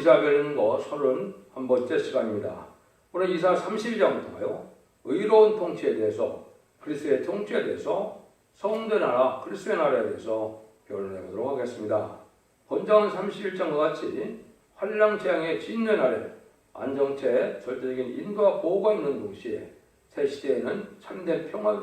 이사 배우는 거 서른 한 번째 시간입니다. 오늘 이사 31장부터가요. 의로운 통치에 대해서 그리스도의 통치에 대해서 성대 나라 그리스도의 나라에 대해서 배워내 보도록 하겠습니다. 본장은 31장과 같이 환랑 재앙의 진노의 날에 안정체 절대적인 인도와 보호가 있는 동시에 새 시대에는 참된 평화,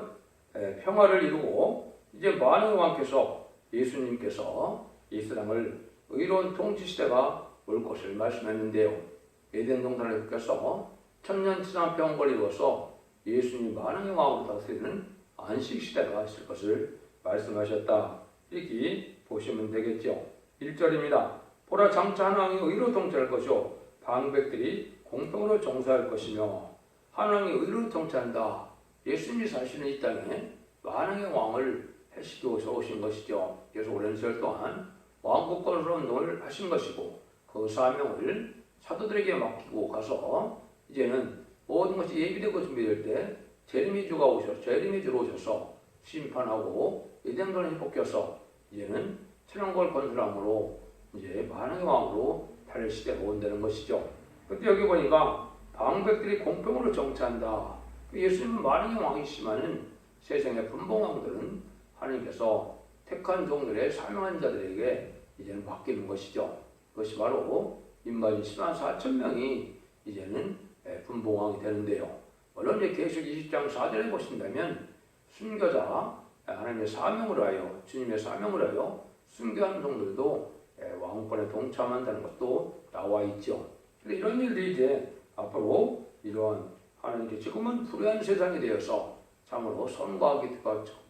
에, 평화를 이루고 이제 많은 왕께서 예수님께서 이 세상을 의로운 통치 시대가 올 것을 말씀했는데요. 에덴 동산을 께서 천년치상평원을 이루어서 예수님 만왕의 왕으로 다스리는 안식 시대가 있을 것을 말씀하셨다. 이렇게 보시면 되겠죠. 1절입니다. 보라 장차 한 왕이 의로 통치할 것이요 방백들이 공평으로 정사할 것이며 한 왕이 의로 통치한다. 예수님이 사시는 이 땅에 만왕의 왕을 해시기워서 오신 것이죠. 그래서 오랜 세월 동안 왕국권으로 운동을 하신 것이고 그 사명을 사도들에게 맡기고 가서 이제는 모든 것이 예비되고 준비될 때 제리미주가 오셔서 제리미주로 오셔서 심판하고 에덴don을 회복해서 이제는 천왕국을 건설함으로 이제 만왕의 왕으로 달릴 시대가 온다는 것이죠. 근데 여기 보니까 방백들이 공평으로 정치한다. 그 예수님은 만왕의 왕이시지만은 세상의 분봉왕들은 하나님께서 택한 종들의 사명한 자들에게 이제는 바뀌는 것이죠. 그것이 바로 인마인 10만 4천 명이 이제는 분봉왕이 되는데요. 물론 이제 계속 20장 4절에 보신다면 순교자 하나님의 사명을 하여 주님의 사명을 하여 순교한 종들도 왕권에 동참한다는 것도 나와 있죠. 근데 이런 일들이 이제 앞으로 이러한 하나님께 지금은 불의한 세상이 되어서 참으로 선과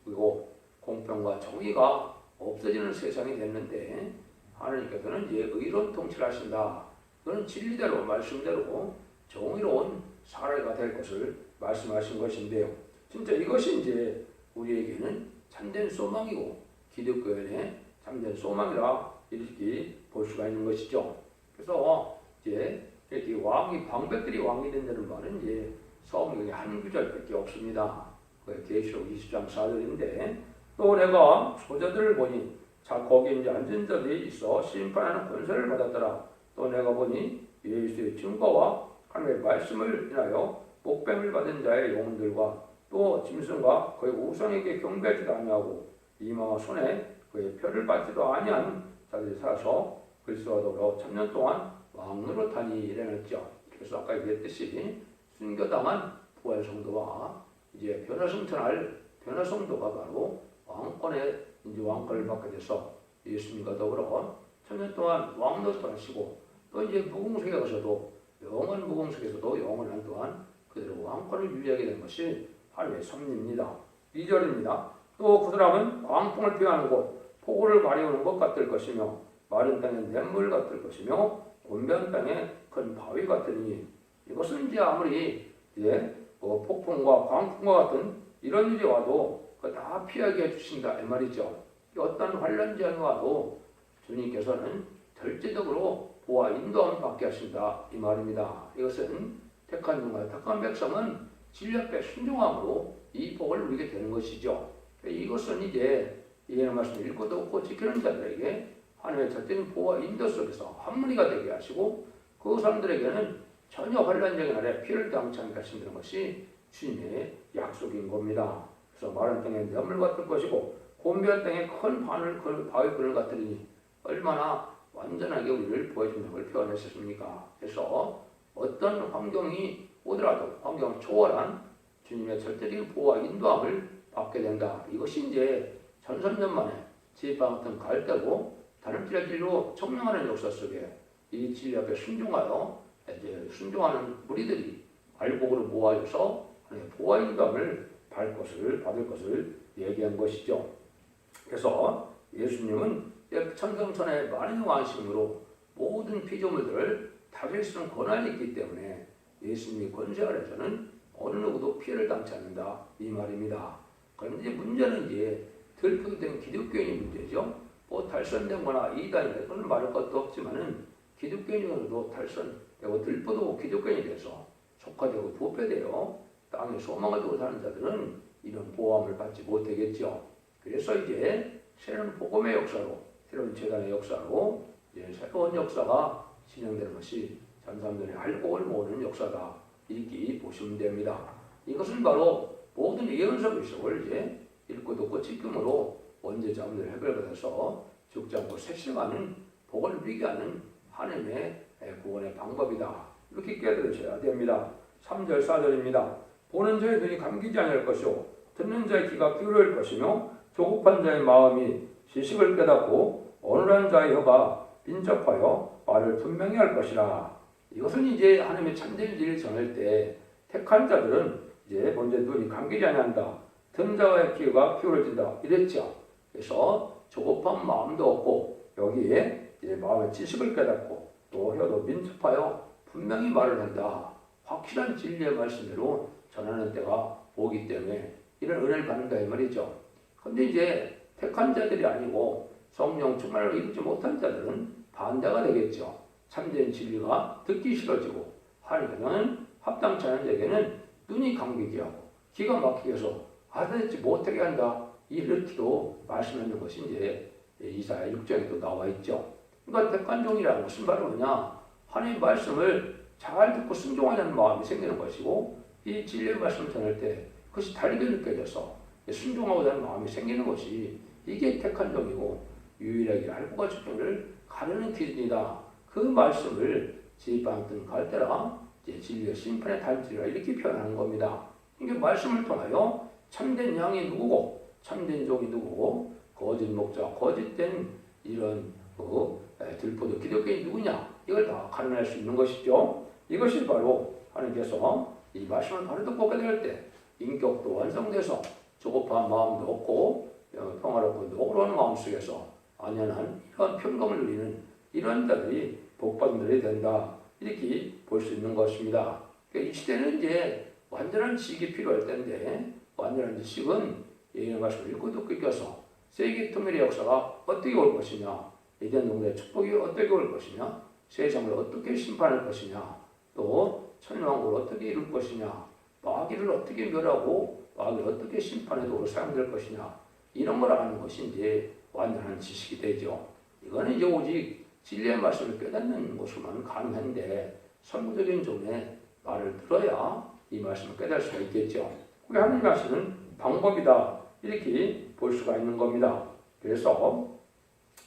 그리고 공평과 정의가 없어지는 세상이 됐는데 하나님께서는 이제 의로운 통치를 하신다. 그는 진리대로 말씀대로 정의로운 사례가 될 것을 말씀하신 것인데요. 진짜 이것이 이제 우리에게는 참된 소망이고 기독교인의 참된 소망이라 이렇게 볼 수가 있는 것이죠. 그래서 이제 이렇게 왕이 방백들이 왕이 된다는 말은 이제 성경에 한 구절밖에 없습니다. 그 계시록 20장 4절인데 또 내가 소자들을 보니 자 거기 이제 앉은 자들이 있어 심판하는 권세를 받았더라. 또 내가 보니 예수의 증거와 하나님의 말씀을 인하여 목뱀을 받은 자의 영혼들과 또 짐승과 그의 우상에게 경배하지도 아니하고 이마와 손에 그의 표를 받지도 아니한 자들이 살아서 그리스도와 더불어 천년 동안 왕으로 다니려했죠. 그래서 아까 얘기했듯이 순교당한 부활 성도와 이제 변화성천할 변화 성도가 바로 왕권의 이제 왕권을 받게 돼서 예수님과 더불어 천년 동안 왕노릇을 하시고 또 이제 무궁석에 가서도 영원 무궁석에서도 영원한 동안 그대로 왕권을 유지하게 된 것이 하나님의 섭리입니다. 2절입니다. 또 그 사람은 광풍을 피하는 곳, 폭우를 가리우는 것 같을 것이며 마른 땅에 냇물 같을 것이며 곤변 땅에 큰 바위 같으니 이것은 이제 아무리 예, 뭐 폭풍과 광풍과 같은 이런 일이 와도 다 피하게 해주신다 이 말이죠. 어떤 환란장이 와도 주님께서는 절대적으로 보아 인도함을 받게 하신다 이 말입니다. 이것은 택한 종과 택한 백성은 진리 앞에 순종함으로 이 복을 누리게 되는 것이죠. 이것은 이제 이해는 말씀 읽고도 없고 지키는 자들에게 하나님의 절대적인 보호와 인도 속에서 한무리가 되게 하시고 그 사람들에게는 전혀 환란적인 날에 피를 당치 않게 하신다는 것이 주님의 약속인 겁니다. 그래서 마른 땅에 냇물 같을 것이고 곤변 땅에 큰 바늘 그 바위 그늘 같으니 얼마나 완전하게 우리를 보여준다는 걸 표현했었습니까? 그래서 어떤 환경이 오더라도 환경을 초월한 주님의 절대적인 보호와 인도함을 받게 된다. 이것이 이제 천삼년 만에 지방 같은 갈대고 다른 길로 청명하는 역사 속에 이 진리 앞에 순종하여 이제 순종하는 무리들이 알곡으로 모아져서 보호와 인도함을 받을 것을 받을 것을 얘기한 것이죠. 그래서 예수님은 천성천의 많은 왕심으로 모든 피조물들을 다스릴 수 있는 권한이 있기 때문에 예수님이 권세 아래서는 어느 누구도 피해를 당치 않는다 이 말입니다. 그런데 문제는 이제 들프된 기독교인이 문제죠. 뭐 탈선된 거나 이단이다 그건 말할 것도 없지만은 기독교인으로도 탈선되고 들프도 기독교인이 돼서 속화되고 도패되어 땅에 소망을 두고 사는 자들은 이런 보호함을 받지 못하겠죠. 그래서 이제 새로운 복음의 역사로 새로운 재단의 역사로 이제 새로운 역사가 진행되는 것이 전삼전의 할복을 모으는 역사다. 이렇게 보시면 됩니다. 이것은 바로 모든 예언서 기록을 이제 읽고 듣고 지금으로 원죄 자문을 해결받아서 죽지 않고 세실하는 복을 비교하는 하나님의 구원의 방법이다. 이렇게 깨달으셔야 됩니다. 3절 4절입니다. 보는 자의 눈이 감기지 않을 것이요 듣는 자의 귀가 기울을 것이며 조급한 자의 마음이 지식을 깨닫고 어눌한 자의 혀가 빈접하여 말을 분명히 할 것이라. 이것은 이제 하나님의 참된 진리를 전할 때 택한 자들은 이제 먼저 눈이 감기지 아니한다. 듣는 자의 귀가 기울어진다. 이랬죠. 그래서 조급한 마음도 없고 여기에 이제 마음의 지식을 깨닫고 또 혀도 민첩하여 분명히 말을 한다. 확실한 진리의 말씀대로 전하는 때가 오기 때문에 이런 은혜를 받는다 이 말이죠. 근데 이제 택한 자들이 아니고 성령 충만을 이루지 못한 자들은 반대가 되겠죠. 참된 진리가 듣기 싫어지고 하니까는 합당치 않은 자에게는 눈이 감기게 하고 기가 막히게 해서 알아듣지 못하게 한다. 이렇게도 말씀하는 것이 이제 이사야 6장에도 나와 있죠. 그러니까 백관종이라는 것은 바로 뭐냐? 하나님 말씀을 잘 듣고 순종하려는 마음이 생기는 것이고 이 진리의 말씀을 전할 때 그것이 달게 느껴져서 순종하고자 는 마음이 생기는 것이 이게 택한 종이고 유일하게 알고가 주권을 가르는 기준이다. 그 말씀을 지방든 갈대라 이제 진리의 심판의 달지라 이렇게 표현하는 겁니다. 이게 말씀을 통하여 참된 양이 누구고 참된 종이 누구고 거짓 목자 거짓된 이런 그 들포도 기독교인이 누구냐 이걸 다 가려낼 수 있는 것이죠. 이것이 바로 하나님께서 이 말씀을 바로 듣고 깨달을 때 인격도 완성돼서 조급한 마음도 없고 어, 평화롭고 노그러운 마음 속에서 안연한 이런 평강을 누리는 이런 자들이 복받들이 된다 이렇게 볼 수 있는 것입니다. 그러니까 이 시대는 이제 완전한 지식이 필요할 때인데 완전한 지식은 예의 말씀을 읽고 듣고 이겨서 세계 통일의 역사가 어떻게 올 것이냐 이전 농대의 축복이 어떻게 올 것이냐 세상을 어떻게 심판할 것이냐 또 천왕국을 어떻게 이룰 것이냐 마귀를 어떻게 멸하고 마귀를 어떻게 심판해 도로 사용될 것이냐 이런 걸 아는 것이 이제 완전한 지식이 되죠. 이거는 이제 오직 진리의 말씀을 깨닫는 것으로만 가능한데 선구적인 종의 말을 들어야 이 말씀을 깨달을 수가 있겠죠. 그게 하나님 말씀은 방법이다 이렇게 볼 수가 있는 겁니다. 그래서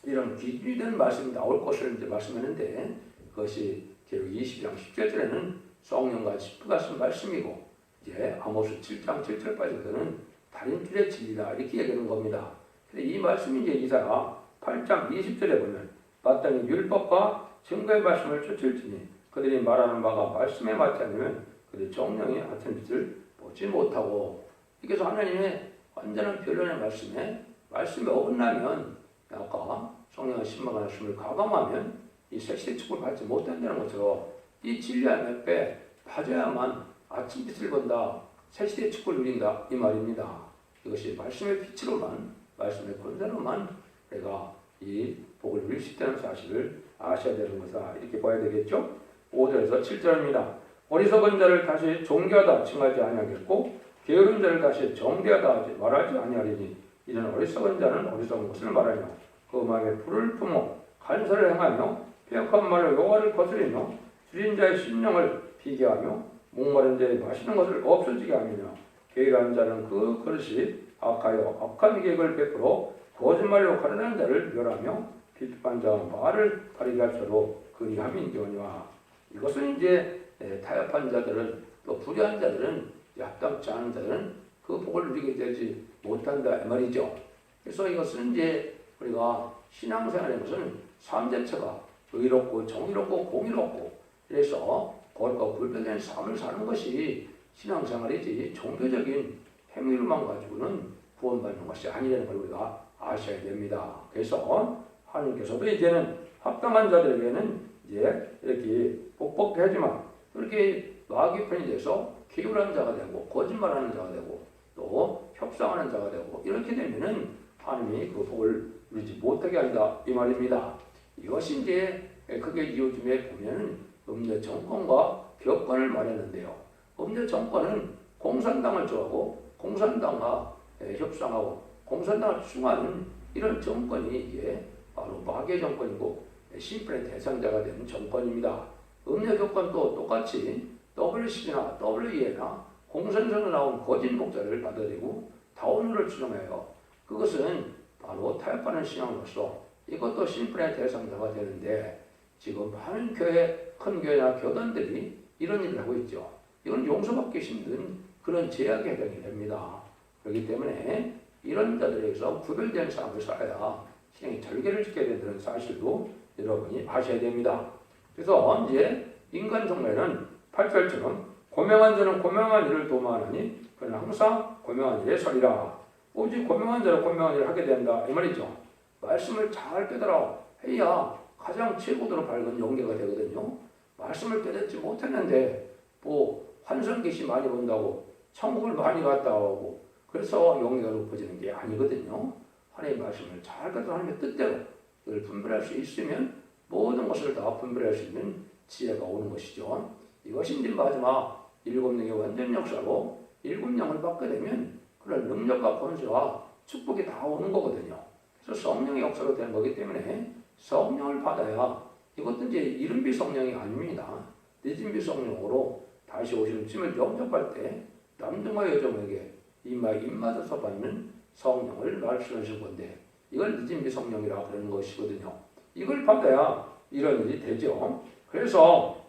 이런 기준이 되는 말씀이 나올 것을 이제 말씀하는데 그것이 계속 20장 10절에는 성령과 십부가 쓴 말씀이고 이제 아모스 7장 7절까지는 달인줄의 진리다. 이렇게 얘기하는 겁니다. 이 말씀이 이제 이사야 8장 20절에 보면 마땅히 율법과 증거의 말씀을 쫓을지니 그들이 말하는 바가 말씀에 맞지 않으면 그들이 정령이 같은 빛을 보지 못하고. 해서 하나님의 완전한 변론의 말씀에 말씀이 어긋나면 아까 성령의 신망의 말씀을 가감하면 이 색시의 축복을 받지 못한다는 것처럼 이 진리와 맵에 빠져야만 아침 빛을 본다. 새 시대의 축복을 누린다. 이 말입니다. 이것이 말씀의 빛으로만 말씀의 권세로만 내가 이 복을 누릴 수 있다는 사실을 아셔야 되는 것이다. 이렇게 봐야 되겠죠? 5절에서 7절입니다. 어리석은 자를 다시 존귀하다 칭하지 아니하겠고 게으른 자를 다시 정대하다 하지 말하지 아니하리니 이는 어리석은 자는 어리석은 것을 말하며 그 마음에 불을 품어 간설을 행하며 폐역한 말로 용화를 거스리며 줄인 자의 심령을 비교하며 목마른 자의 마시는 것을 없어지게 하며 계획한 자는 그 그릇이 악하여 악한 계획을 베풀어 거짓말로 가르는 자를 멸하며 비판한 자와 말을 가리게 할수로 그리함인지오니와 이것은 이제 타협한 자들은 또 불의한 자들은 합당치 않은 자들은 그 복을 누리게 되지 못한다 이 말이죠. 그래서 이것은 이제 우리가 신앙생활의 것은 삶 자체가 의롭고 정의롭고 공의롭고 그래서 거룩과 불변된 삶을 사는 것이 신앙생활이지 종교적인 행위로만 가지고는 구원받는 것이 아니라는 걸 우리가 아셔야 됩니다. 그래서 하나님께서도 이제는 합당한 자들에게는 이제 이렇게 복복해 하지만 그렇게 마귀 편이 돼서 기울한 자가 되고 거짓말하는 자가 되고 또 협상하는 자가 되고 이렇게 되면은 하나님이 그 복을 누리지 못하게 한다 이 말입니다. 이것이 이제 그게 요즘에 보면은 음녀 정권과 격권을 말했는데요. 음녀 정권은 공산당을 좋아하고 공산당과 협상하고 공산당을 추구하는 이런 정권이 이게 바로 마귀의 정권이고 심플의 대상자가 되는 정권입니다. 음력 조건도 똑같이 WC나 WE나 공선에서 나온 거짓 목자를 받아들이고 다운을 추정해요. 그것은 바로 타협하는 신앙으로서 이것도 심플의 대상자가 되는데 지금 많은 교회, 큰 교회나 교단들이 이런 일을 하고 있죠. 이건 용서받기 힘든 그런 제약에 해당이 됩니다. 그렇기 때문에 이런 자들에게서 구별된 삶을 살아야 신앙이 절개를 지켜야 된다는 사실도 여러분이 아셔야 됩니다. 그래서 이제 인간 종말에는 8절처럼 고명한 자는 고명한 일을 도모하느니 그는 항상 고명한 일에 서리라. 오직 고명한 자는 고명한 일을 하게 된다. 이 말이죠. 말씀을 잘 깨달아 해야 가장 최고도로 밝은 영계가 되거든요. 말씀을 깨닫지 못했는데 뭐 환상계시 많이 본다고 천국을 많이 갔다 오고 그래서 영계가 높아지는 게 아니거든요. 하나님의 말씀을 잘 깨달아 하나님의 뜻대로 그걸 분별할 수 있으면 모든 것을 다 분별할 수 있는 지혜가 오는 것이죠. 이것이 이제 마지막 일곱 영의 완전 역사로 일곱 영을 받게 되면 그런 능력과 권세와 축복이 다 오는 거거든요. 그래서 성령의 역사로 되는 거기 때문에 성령을 받아야 이것도 이제 이른비 성령이 아닙니다. 늦은비 성령으로 다시 오시는 주님을 영접할 때 남자와 여종에게 이마 입맞아서 받는 성령을 말씀하신 건데 이걸 늦은비 성령이라 그러는 것이거든요. 이걸 받아야 이런 일이 되죠. 그래서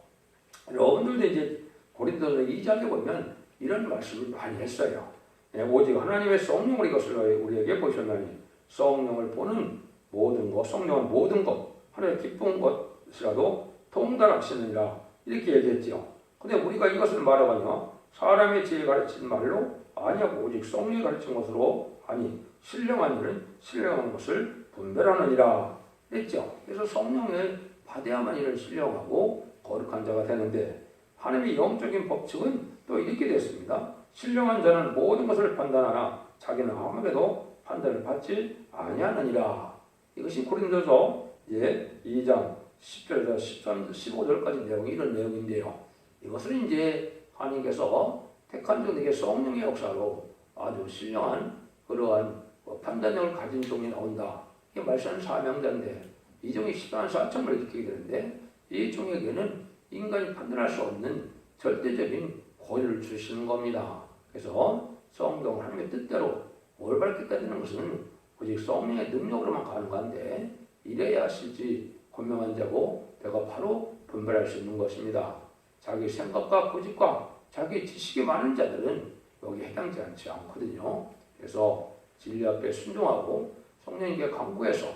여러분들도 이제 고린도서 2장에 보면 이런 말씀을 많이 했어요. 예, 오직 하나님의 성령을 이것을 우리에게 보셨나니 성령을 보는 모든 것, 성령은 모든 것, 하나의 기쁜 것 이라도 통달하시느니라 이렇게 얘기했죠. 근데 우리가 이것을 말하거든요. 사람의 지혜 가르친 말로 아니하고 오직 성령이 가르친 것으로 아니 신령한 일은 신령한 것을 분별하느니라 했죠. 그래서 성령을 받아야만 이를 신령하고 거룩한 자가 되는데 하나님의 영적인 법칙은 또 이렇게 됐습니다. 신령한 자는 모든 것을 판단하나 자기는 아무래도 판단을 받지 아니하느니라. 이것이 고린도서 예, 2장 10절에서 13, 15절까지 내용이 이런 내용인데요. 이것은 이제 하나님께서 택한 종에게 성령의 역사로 아주 신령한 그러한 뭐 판단력을 가진 종이 나온다. 이게 말씀은 사명자인데 이 종이 14만 4천을 지키게 되는데 이 종에게는 인간이 판단할 수 없는 절대적인 권위를 주시는 겁니다. 그래서 성경 하나님의 뜻대로 뭘 밝겠다 되는 것은 오직 성령의 능력으로만 가능한데 이래야 실지 고명한 자고 내가 바로 분별할 수 있는 것입니다. 자기 생각과 고집과 자기 지식이 많은 자들은 여기 해당지 않지 않거든요. 그래서 진리 앞에 순종하고 성령에게 강구해서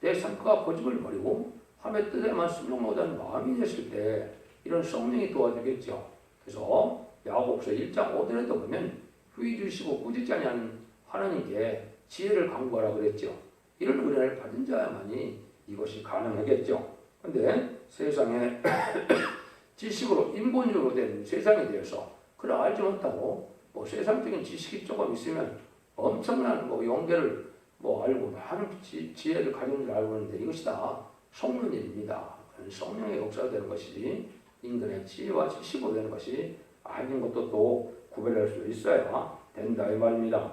내 생각과 고집을 버리고 하나님의 뜻에만 순종하다는 마음이 되실 때 이런 성령이 도와주겠죠. 그래서 야고보서 1장 5절에도 보면 후이 주시고 꾸짖지 아니하는 하나님께 지혜를 강구하라 그랬죠. 이런 은혜를 받은 자야만이 이것이 가능하겠죠. 근데 세상에 지식으로 인본적으로 된 세상에 대해서 그걸 알지 못하고 뭐 세상적인 지식이 조금 있으면 엄청난 뭐 연계를 뭐 알고 많은 지, 지혜를 가진 줄 알고 있는데 이것이 다 속는 일입니다. 성령의 역사가 되는 것이지 인간의 지혜와 지식으로 되는 것이 아닌 것도 또 구별할 수 있어야 된다 이 말입니다.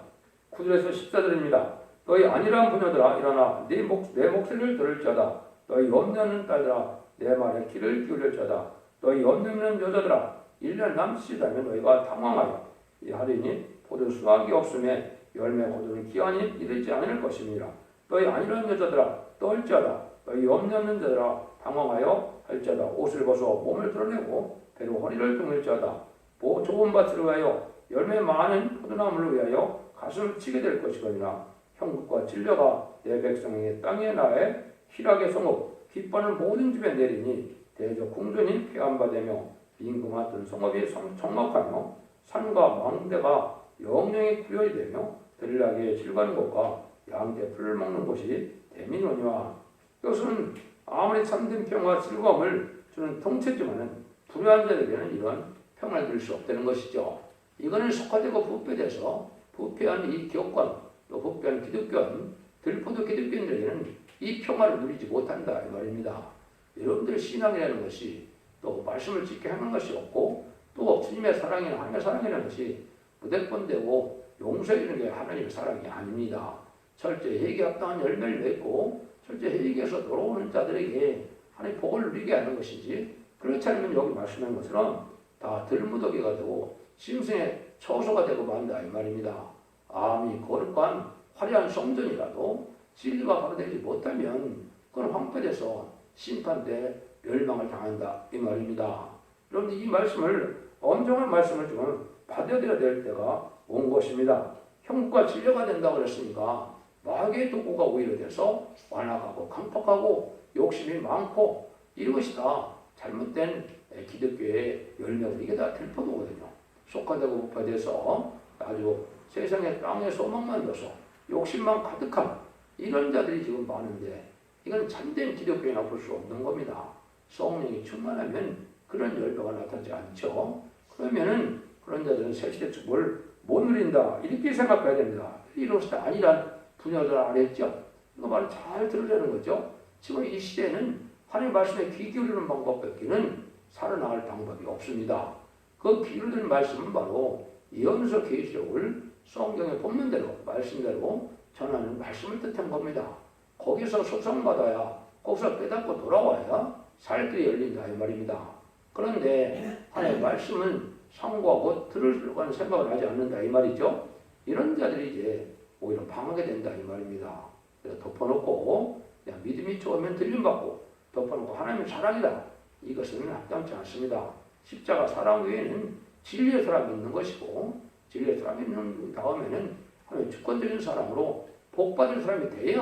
9절에서 14절입니다. 너희 아니란 부녀들아 일어나. 네 목, 내 목소리를 들을지어다. 너희 염려는 딸들아 내 말에 귀를 기울일지어다. 너희 염려는 여자들아 1년 남치다면 너희가 당황하여 이 하리니 보든 수확이 없음에 열매 거두는 기한이 이르지 않을 것입니다. 너희 아니란 여자들아 떨지어다. 너희 염려는 자들아 당황하여 할지어다. 옷을 벗어 몸을 드러내고 배로 허리를 등을지어다. 보 좋은 밭을 위하여 열매 많은 포도나무를 위하여 가슴을 치게 될 것이거니와 형국과 진려가 내 백성에게 땅에 나에 희락의 성읍 기뻐하는 모든 집에 내리니 대적 궁전이 폐한바되며 빈궁하던 성읍이 정막하며 산과 망대가 영영이 구현이 되며 들락에 질가는 곳과 양대 풀을 먹는 곳이 대민원이와 이것은 아무리 참된 평화 즐거움을 주는 통째지만은 불효한 자에게는 이런 평화를 줄 수 없다는 것이죠. 이거는 속화되고 부패돼서 부패한 이 교권 또 부패한 기독교는 들포도 기독교인들에게는 이 평화를 누리지 못한다 이 말입니다. 여러분들 신앙이라는 것이 또 말씀을 지켜 하는 것이 없고 또 주님의 사랑이나 하나님의 사랑이라는 것이 무대권되고 용서해 주는 게 하나님의 사랑이 아닙니다. 철저히 회개 합당한 열매를 맺고 철저히 회개해서 돌아오는 자들에게 하나님 복을 누리게 하는 것이지 그렇지 않으면 여기 말씀한 것처럼 다 들무더기가 되고 심승의 처소가 되고 만다 이 말입니다. 아미 거룩한 화려한 성전이라도 진리가 바로 되지 못하면 그건 황폐돼서 심판대 멸망을 당한다 이 말입니다. 그런데 이 말씀을 엄정한 말씀을 좀 받아들여야 될 때가 온 것입니다. 형국과 진료가 된다고 그랬으니까 마귀의 도구가 오히려 돼서 완악하고 강팍하고 욕심이 많고 이것이 다 잘못된 기독교의 열매고 이게 다 들포도거든요. 속화되고 목파돼서 아주 세상에 땅에 소망만 넣어서 욕심만 가득한 이런 자들이 지금 많은데 이건 참된 기독교에 나볼 수 없는 겁니다. 성령이 충만하면 그런 열매가 나타나지 않죠. 그러면은 그런 자들은 새시대 축복을 못 누린다 이렇게 생각해야 됩니다. 이로서 아니란 분야들 안 했죠. 이거 말을 잘 들으려는 거죠. 지금 이 시대는 하나님 말씀에 귀 기울이는 방법밖에는 살아나갈 방법이 없습니다. 그 기울이는 말씀은 바로 예언서 계시록을 성경의 본문 대로 말씀대로 전하는 말씀을 뜻한 겁니다. 거기서 소송받아야 거기서 깨닫고 돌아와야 살 길이 열린다 이 말입니다. 그런데 하나님의 말씀은 상고하고 들으려고 하는 생각을 하지 않는다 이 말이죠. 이런 자들이 이제 오히려 방하게 된다 이 말입니다. 그래서 덮어놓고 그냥 믿음이 좋으면 들림받고 덮어놓고 하나님의 사랑이다. 이것은 합당치 않습니다. 십자가 사랑 외에는 진리의 사랑이 있는 것이고 진리의 사랑이 있는 다음에는 하나님의 주권적인 사랑으로 복받을 사람이 돼야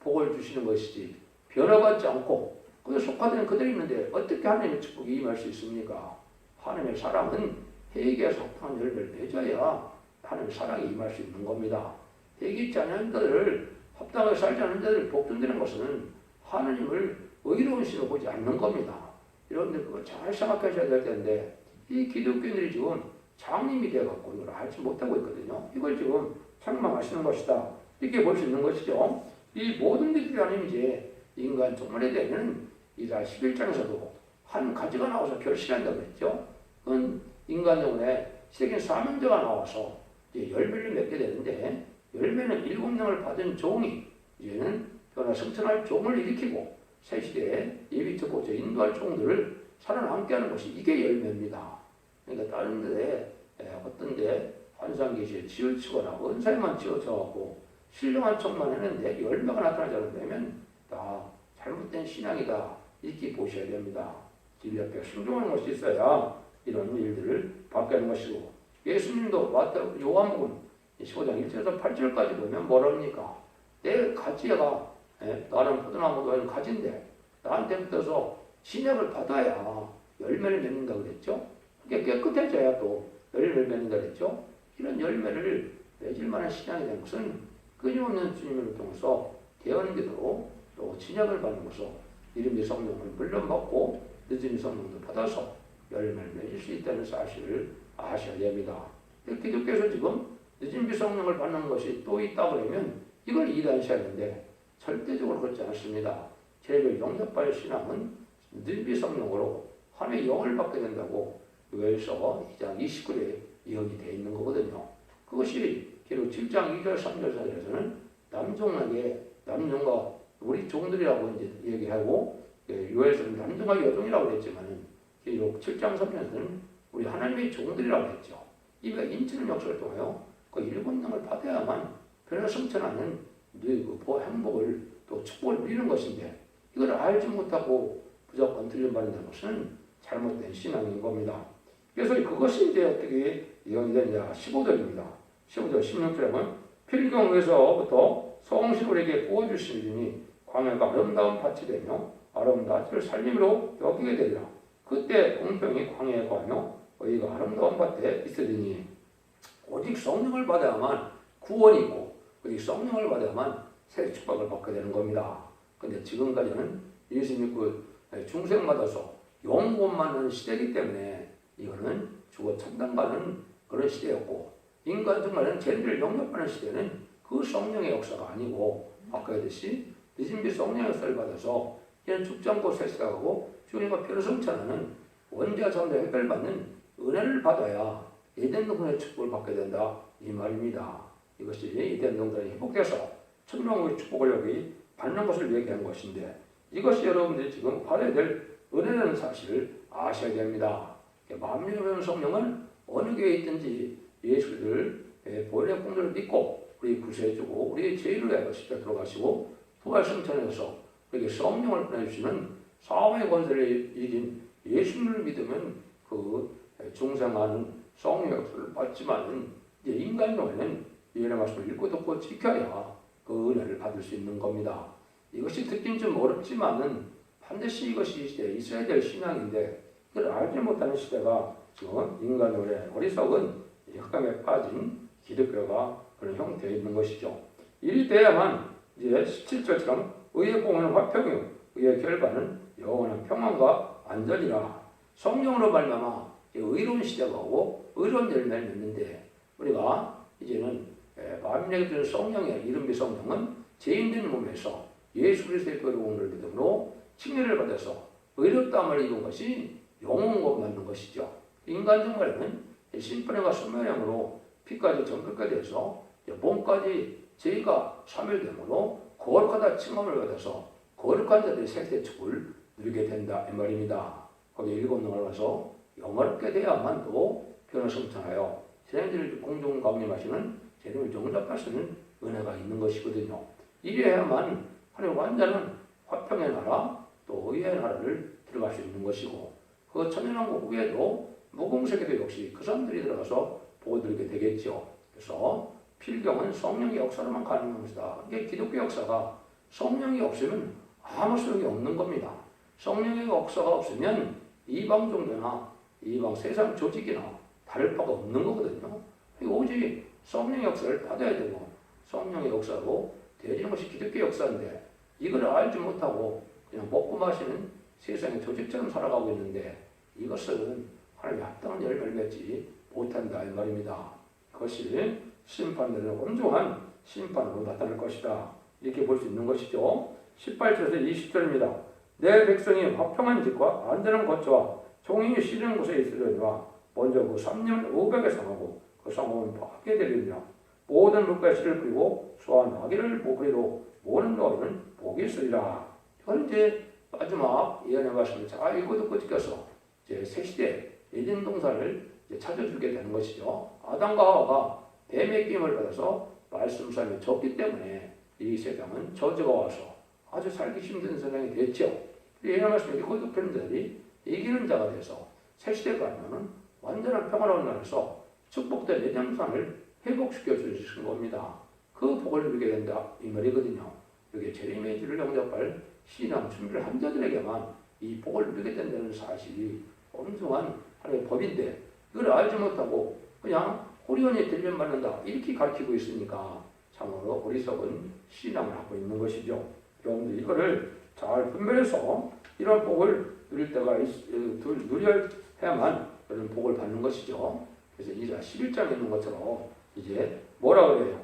복을 주시는 것이지 변화받지 않고 그에 속화되는 그들이 있는데 어떻게 하나님의 축복이 임할 수 있습니까? 하나님의 사랑은 회개에서 합당한 열매를 맺어야 하나님의 사랑이 임할 수 있는 겁니다. 회개치 않은 자들을 합당하게 살지 않은 자들을 복준되는 것은 하나님을 의로운 신을 보지 않는 겁니다. 여러분들 그거 잘 생각하셔야 될 텐데 이 기독교인들이 지금 장님이 되어갖고 이걸 알지 못하고 있거든요. 이걸 지금 책망하시는 것이다. 이렇게 볼 수 있는 것이죠. 이 모든 것들이 아니면 이제 인간 종말에 되면 이사 11장에서도 한 가지가 나와서 결실한다고 했죠. 그건 인간 영혼에 세계 사명자가 나와서 이제 열매를 맺게 되는데 열매는 일곱 명을 받은 종이 이제는 변화 성천할 종을 일으키고 새 시대에 예비 듣고 저 인도할 종들을 살아남게 하는 것이 이게 열매입니다. 그러니까 다른 데에 어떤 데 환상 계시에 치우치거나 은사에만 치우쳐갖고 신령한 척만 했는데 열매가 나타나지 않으면 다 잘못된 신앙이다 이렇게 보셔야 됩니다. 진리 앞에 순종하는 것이 있어야 이런 일들을 받게 하는 것이고 예수님도 마태 요한복음 15장 1절에서 8절까지 보면 뭐랍니까? 내 가지가 예, 나는 포도나무가 가지인데 나한테 붙어서 신약을 받아야 열매를 맺는다 그랬죠? 그게 깨끗해져야 또 열매를 맺는다 그랬죠? 이런 열매를 맺을 만한 신앙이 된 것은 끊임없는 주님을 통해서 대언기도로 또 진약을 받는 것으로 이름의 성령을 물론 받고 늦은 성령도 받아서 열매를 맺을 수 있다는 사실을 아셔야 됩니다. 기독교에서 지금 늦은 비성령을 받는 것이 또 있다 그러면 이걸 이해하셔야 하는데 절대적으로 그렇지 않습니다. 제를 영접할 신앙은 늦은 비성령으로 하나님의 영을 받게 된다고 교회에서 2장 29절에 이야기 되어 있는 거거든요. 그것이 기록 7장 2절 3절 4절에서는 남종에게 남종과 우리 종들이라고 이제 얘기하고 요에서는 남종과 여종이라고 했지만은 기록 7장 3절에서는 우리 하나님의 종들이라고 했죠. 이가 인치는 역사를 통하여 그 일곱 명을 받아야만 변화 성천하는 그 행복을 또 축복을 누리는 것인데 이걸 알지 못하고 무조건 들려받는다는 것은 잘못된 신앙인 겁니다. 그래서 그것이 이제 어떻게 이야기되냐 15절입니다. 15절 16절에 보면 필경에서부터 성신우에게 구워주시니 광야가 아름다운 밭이 되며 아름다운 살림으로 여기게 되리라. 그때 공평이 광야에 거하며 의가 아름다운 밭에 있으리니 오직 성령을 받아야만 구원이 있고 오직 성령을 받아야만 새 축복을 받게 되는 겁니다. 근데 지금까지는 예수 믿고 중생 받아서 영원 받는 시대이기 때문에 이거는 죽어 천당가는 그런 시대였고 인간 정말은 죄를 영접하는 시대는 그 성령의 역사가 아니고 아까 했듯이 늦은비 성령의 역사를 받아서 이런 죽지 않고 세상하고 주님과 피로 성찬하는 원자 자원의 획별 받는 은혜를 받아야 에덴 동산의 축복을 받게 된다 이 말입니다. 이것이 에덴 동산이 회복돼서 천명의 축복을 여기 받는 것을 얘기한 것인데 이것이 여러분들이 지금 받아야 될 은혜라는 사실을 아셔야 됩니다. 만민의 성령은 어느 교회에 있든지 예수를 본인의 공로를 믿고 우리 구세주고 우리 죄를 위하여 십자 들어가시고 부활 승천해서 우리에게 성령을 보내주시는 사망의 권세를 이긴 예수를 믿으면 그 중생하는 성령 역사를 받지만은 이제 인간용에는 예의 말씀을 읽고 듣고 지켜야 그 은혜를 받을 수 있는 겁니다. 이것이 듣긴 좀 어렵지만은 반드시 이것이 있어야 될 신앙인데 그걸 알지 못하는 시대가 지금 인간의 어리석은 흑암에 빠진 기독교가 그런 형태에 있는 것이죠. 이리 돼야만 이제 17절처럼 의의 공은 화평이요 의의 결과는 영원한 평안과 안전이라 성령으로 말미암아 의로운 시대가 오고 의로운 열매를 맺는데 우리가 이제는 만민에게 주는 성령의 이름이 성령은 죄인된 몸에서 예수 그리스도의 의로움을 믿음으로 칭의를 받아서 의롭다함을 이룬 것이 영웅을 받는 것이죠. 인간적 말에는 심판과 수명으로 피까지 전부까지 해서 몸까지 죄가 사멸됨으로 거룩하다 칭함을 받아서 거룩한 자들의 생태 축을 누리게 된다 이 말입니다. 거기 일곱 능을 가서 영화롭게 돼야만 또 변화 성천하여 세상들을 공중 가운데마시는 재능을 정답하시는 은혜가 있는 것이거든요. 이래야만 하나님 완전한 화평의 나라 또 의의 나라를 들어갈 수 있는 것이고 그 천연왕국 후에도 무공세계도 역시 그 사람들이 들어가서 보호드리게 되겠죠. 그래서 필경은 성령의 역사로만 가능한 것이다. 이게 기독교 역사가 성령이 없으면 아무 소용이 없는 겁니다. 성령의 역사가 없으면 이방 종교나 이방 세상 조직이나 다를 바가 없는 거거든요. 오직 성령의 역사를 받아야 되고 성령의 역사로 되어지는 것이 기독교 역사인데 이걸 알지 못하고 그냥 먹고 마시는 세상의 조직처럼 살아가고 있는데 이것은 하나님의 합당한 열매를 맺지 못한다 이 말입니다. 그것이 심판되는 온종한 심판으로 나타날 것이다. 이렇게 볼 수 있는 것이죠. 18절에서 20절입니다. 내 백성이 화평한 집과 안전한 거처와 종이 쉬는 곳에 있으려니와 먼저 그 3년 500에 상하고 그 상하면 파게 되리라. 모든 뿌리고 수한 아기를 모그리로 모는 너희는 복이 있으리라. 이건 마지막 예언의 말씀을 잘 읽고 듣고 지켜서 이제 새 시대 예전 동산을 찾아주게 되는 것이죠. 아담과 하와가 뱀의 끼임을 받아서 말씀 삶에 졌기 때문에 이 세상은 저주가 와서 아주 살기 힘든 세상이 됐죠. 예언의 말씀을 읽고 듣는 자들이 이기는 자가 돼서 새 시대가 아니면 완전한 평화로운 나라에서 축복된 예전상을 회복시켜 주신 겁니다. 그 복을 누리게 된다 이 말이거든요. 여기 제리미의 주를 영접할 신앙 준비를 한 자들에게만 이 복을 누리게 된다는 사실이 엄중한 하나님의 법인데 이걸 알지 못하고 그냥 호리원에 들면 받는다 이렇게 가르치고 있으니까 참으로 어리석은 신앙을 하고 있는 것이죠. 여러분들 이거를 잘 분별해서 이런 복을 누릴 때가 있, 어, 누려야만 그런 복을 받는 것이죠. 그래서 이자 11장에 있는 것처럼 이제 뭐라 그래요?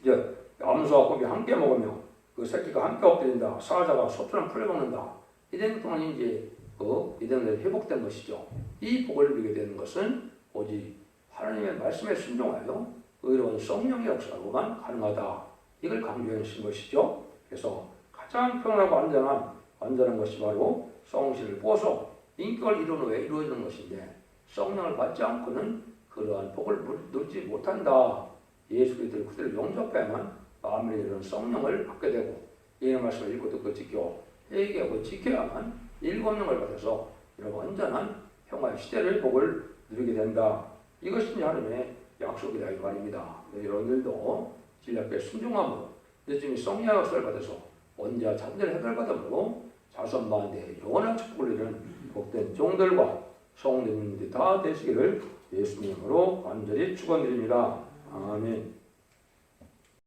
이제 암소와 고기 함께 먹으며 그 새끼가 함께 엎드린다. 사자가 소처럼 풀려먹는다. 이런 동안 이제 그 이들은 회복된 것이죠. 이 복을 누리게 되는 것은 오직 하나님의 말씀에 순종하여 의로운 성령의 역사로만 가능하다. 이걸 강조해 주신 것이죠. 그래서 가장 평안하고 안전한 안전한 것이 바로 성신을 부어서 인격을 이루는 후에 이루어지는 것인데 성령을 받지 않고는 그러한 복을 누리지 못한다. 예수 그리스도를 그대로 용접해야만 마음에 이런 성령을 받게 되고 이 말씀을 읽고 듣고 지켜 회개하고 지켜야만 일곱 명을 받아서 이런 완전한 평화의 시대를 복을 누리게 된다. 이것이 하나님의 약속이다 이 말입니다. 네, 여러분들도 진리앞에 순종함으로 늦음이 성령 역사를 받아서 언제나 잠들 해결받음으로 자선만대 영원한 축복을 누리는 복된 종들과 성도님들 다 되시기를 예수님으로 간절히 축원드립니다. 아멘.